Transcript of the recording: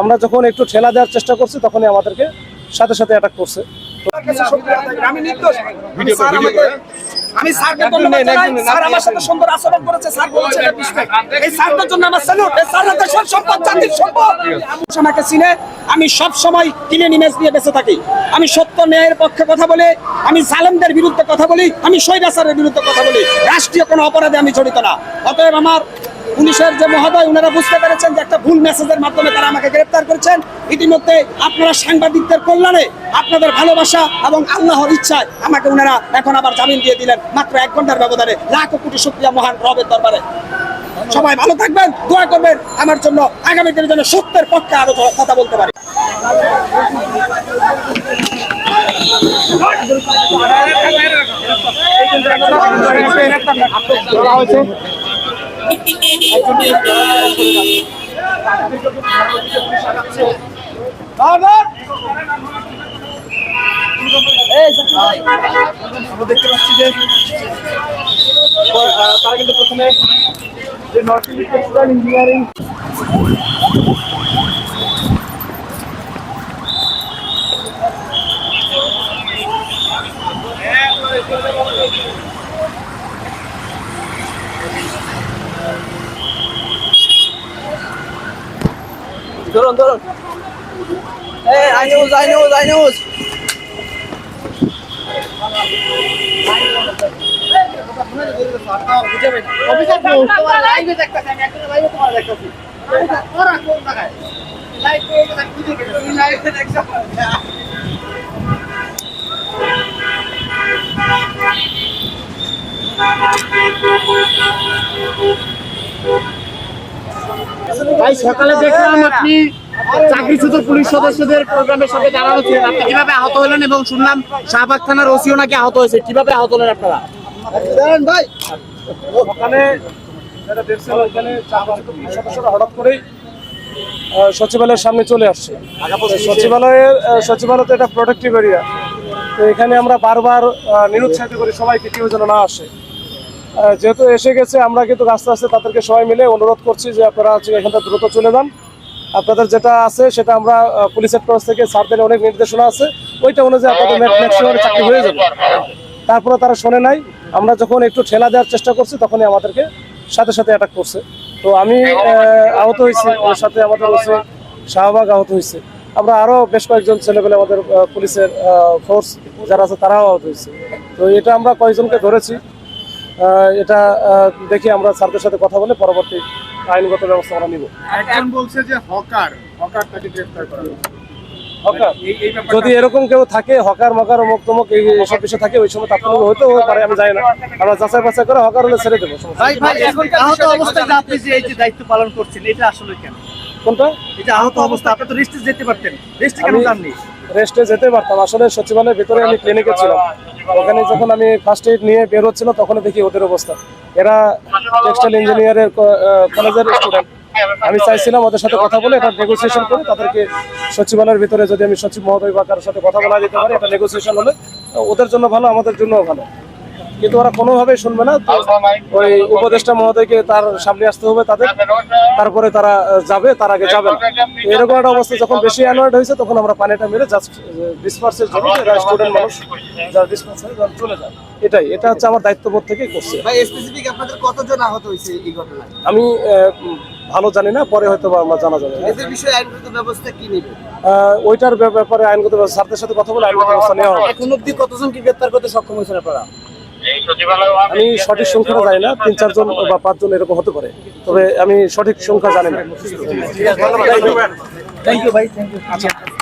আমরা যখন একটু ঠেলা দেওয়ার চেষ্টা করছি তখনই আমাদেরকে সাথে সাথে অ্যাটাক করছে। আমি নির্দোষ। আমি আমাকে স্যারকে ধন্যবাদ জানাই। স্যার আমার সাথে সুন্দর আচরণ করেছে। স্যার বলেছে এটা respect। এই স্যারদের জন্য আমার স্যালুট এই স্যার দেশের সম্পদ জাতির সম্পদ। আমাকে চিনে আমি সব সময় কিনে ইমেজ নিয়ে বেঁচে থাকি। আমি সত্য ন্যায়ের পক্ষে কথা বলি, আমি জালেমদের বিরুদ্ধে কথা বলি, আমি স্বৈরাচারের বিরুদ্ধে কথা বলি। রাষ্ট্রীয় কোনো অপরাধে আমি জড়িত না। অতএব আমার পুলিশের যে মহোদয় ওনারা বুঝতে পেরেছেন যে একটা ভুল মেসেজের মাধ্যমে তারা আমাকে গ্রেফতার করেছেন। ইতিমধ্যে আপনারা সাংবাদিকদের কল্যাণে আপনাদের ভালোবাসা এবং আল্লাহর ইচ্ছায় আমাকে ওনারা এখন আবার জামিন দিয়ে দিলেন মাত্র এক ঘণ্টার ব্যবধানে। লাখ কোটি শুক্রিয়া মহান রবের দরবারে। সবাই ভালো থাকবেন, দোয়া করবেন। আমার জন্য আগামী দিনের জন্য সত্যের পক্ষে আরও কথা বলতে পারি। তারা কিন্তু প্রথমে যে নর্থ ইস্ট ইঞ্জিনিয়ারিং ধরুন ধরুন। I news I news I news officer তোমার লাইভে দেখতেছি আমি একটা লাইভে তোমার দেখতেছি ওরা কোন জায়গায় লাইভ করে দেখি দেখে তুমি লাইভে দেখছ ভাই সকালে দেখলাম আপনি চাকরিচ্যুত পুলিশ সদস্যদের প্রোগ্রামের সাথে আপনি কীভাবে আহত হলেন এবং শুনলাম শাহবাগ থানার ওসিও নাকি আহত হয়েছে? কীভাবে আহত হলেন আপনারা? ভাই। ওখানে যারা দেখছিল ওখানে চার পুলিশ সদস্যরা হঠাৎ করেই সচিবালয়ের সামনে চলে আসছে। সচিবালয়ের সচিবালয় তো এটা প্রোটেক্টিভ এরিয়া তো এখানে আমরা বারবার নিরুৎসাহিত করি সবাইকে কেউ যেন না আসে। যেহেতু এসে গেছে আমরা কিন্তু আস্তে আস্তে তাদেরকে সবাই মিলে অনুরোধ করছি যে আপনারা হচ্ছে এখান থেকে দ্রুত চলে যান। আপনাদের যেটা আছে সেটা আমরা পুলিশের তরফ থেকে স্যারদের অনেক নির্দেশনা আছে। ওইটা অনুযায়ী আপনাদের চাকরি হয়ে যাবে। তারপরে তারা শোনে নাই। আমরা যখন একটু ঠেলা দেওয়ার চেষ্টা করছি তখনই আমাদেরকে সাথে সাথে অ্যাটাক করছে। তো আমি আহ, আহত হয়েছি। ওর সাথে আমাদের হচ্ছে শাহবাগ আহত হয়েছে। আমরা আরও বেশ কয়েকজন ছেলেপেলে আমাদের পুলিশের ফোর্স যারা আছে তারাও আহত হয়েছে। তো এটা আমরা কয়েকজনকে ধরেছি। এটা দেখি আমরা স্যারদের সাথে কথা বলে পরবর্তী আইনগত ব্যবস্থা আমরা নিব। একজন বলছে যে হকার হকার তাকে গ্রেফতার করা হকার? ব্যাপারটা- যদি এরকম কেউ থাকে হকার মকার অমুক তমুক এই সব বিষয় থাকে ওই সময় তাৎক্ষণিক হতেও পারে আমি জানি না। আমরা যাচাই বাছাই করে হকার হলে ছেড়ে দেবো ভাই ভাই এখন অবস্থায় আপনি যে এই যে দায়িত্ব পালন করছেন এটা আসলে কেন? কোনটা? এটা আহত অবস্থা আপনি তো রেস্টে যেতে পারতেন। রেস্টে কেন যাননি? রেস্টে যেতে পারতাম। আসলে সচিবালয়ের ভিতরে আমি ক্লিনিকে ছিলাম। ওখানে যখন আমি ফার্স্ট এইড নিয়ে বের হচ্ছিলাম তখন দেখি ওদের অবস্থা। এরা টেক্সটাইল ইঞ্জিনিয়ারের কলেজের স্টুডেন্ট আমি চাইছিলাম ওদের সাথে কথা বলে এটা নেগোসিয়েশন করে তাদেরকে সচিবালয়ের ভিতরে যদি আমি সচিব মহোদয় বা কারোর সাথে কথা বলা যেতে পারি এটা নেগোসিয়েশন হলে ওদের জন্য ভালো আমাদের জন্যও ভালো। কিন্তু ওরা কোনোভাবেই শুনবে না। ওই উপদেষ্টা মহোদয়কে তার সামনে আসতে হবে তাদের। তারপরে তারা যাবে তার আগে যাবে না। এরকম একটা অবস্থা যখন বেশি অ্যালার্ট হয়েছে তখন আমরা পানিটা মেরে জাস্ট ডিসপার্সের জন্য এরা স্টুডেন্ট মানুষ যারা ডিসপার্স হয়ে চলে যায় এটাই এটা হচ্ছে আমার দায়িত্ববোধ থেকেই করছে। আপনাদের কতজন আহত হয়েছে আমি ভালো জানি না পরে হয়তো আমরা জানা যাবে। এদের বিষয়ে আইনগত ব্যবস্থা কি আহ, ওইটার ব্যাপারে আইনগত স্যারদের সাথে কথা বলে আইনগত ব্যবস্থা নেওয়া হবে। এখন অব্দি কতজনকে গ্রেফতার করতে সক্ষম হয়েছেন আপনারা? আমি সঠিক সংখ্যাটা জানি না তিন চারজন বা পাঁচজন এরকম হতে পারে। তবে আমি সঠিক সংখ্যা জানি না। থ্যাংক ইউ ভাই থ্যাংক ইউ